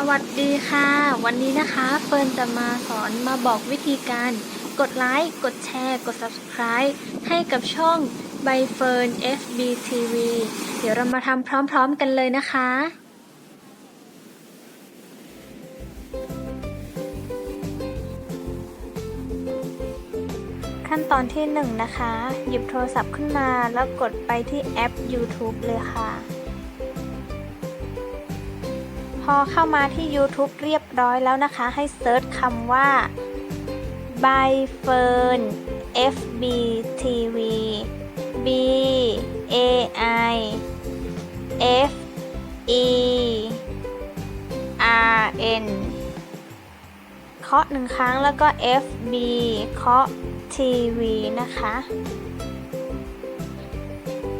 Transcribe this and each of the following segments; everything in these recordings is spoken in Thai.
สวัสดีค่ะ วันนี้นะคะเฟิร์นจะมาสอนมาบอกวิธีการกดไลค์กดแชร์กด Subscribe ให้กับช่องใบเฟิร์น FBTV เดี๋ยวเรามาทำพร้อมๆกันเลยนะคะ ขั้นตอนที่ 1นงนะคะ หยิบโทรศัพท์ขึ้นมาแล้วกดไปที่แอป YouTube เลยค่ะ พอเข้ามาที่ YouTube เรียบร้อยแล้วนะคะ ให้เซิร์ชคำว่า b y f e r n FBTV B A I F E R N เคาะหนึ่งครั้งแล้วก็ FB เคาะ TV นะคะ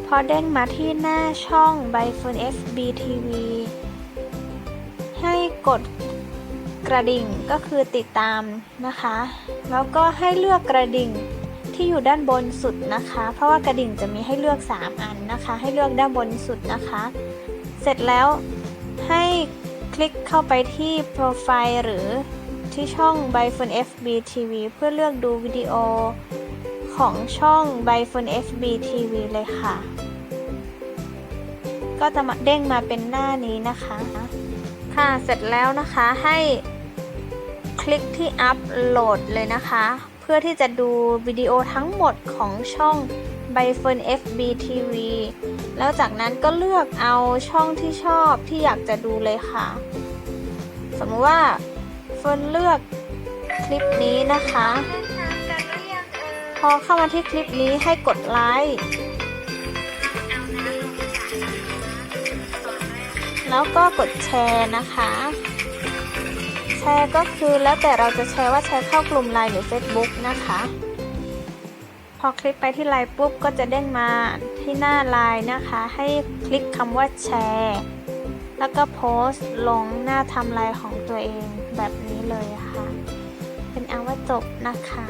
พอเด้งมาที่หน้าช่อง b y f e r n FBTV ให้กดกระดิ่งก็คือติดตามนะคะ แล้วก็ให้เลือกกระดิ่งที่อยู่ด้านบนสุดนะคะ เพราะว่ากระดิ่งจะมีให้เลือก 3 อันนะคะ ให้เลือกด้านบนสุดนะคะ เสร็จแล้วให้คลิกเข้าไปที่โปรไฟล์หรือที่ช่อง b y f o n FB TV เพื่อเลือกดูวิดีโอของช่อง b y f o n FB TV เลยค่ะ ก็จะมาเด้งมาเป็นหน้านี้นะคะ ค่ะเสร็จแล้วนะคะให้คลิกที่อัปโหลดเลยนะคะ เพื่อที่จะดูวิดีโอทั้งหมดของช่อง b y f e r n FB TV แล้วจากนั้นก็เลือกเอาช่องที่ชอบที่อยากจะดูเลยค่ะ สมมติว่าเฟิร์นเลือกคลิปนี้นะคะ พอเข้ามาที่คลิปนี้ให้กดไลค์ แล้วก็กดแชร์นะคะ แชร์ก็คือแล้วแต่เราจะแชร์ว่าแชร์เข้ากลุ่มไลน์หรือ Facebook นะคะ พอคลิกไปที่ไลน์ปุ๊บก็จะเด้งมาที่หน้าไลน์นะคะ ให้คลิกคำว่าแชร์ แล้วก็โพสต์ลงหน้าทำไลายของตัวเองแบบนี้เลยค่ะ เป็นอันว่าจบนะคะ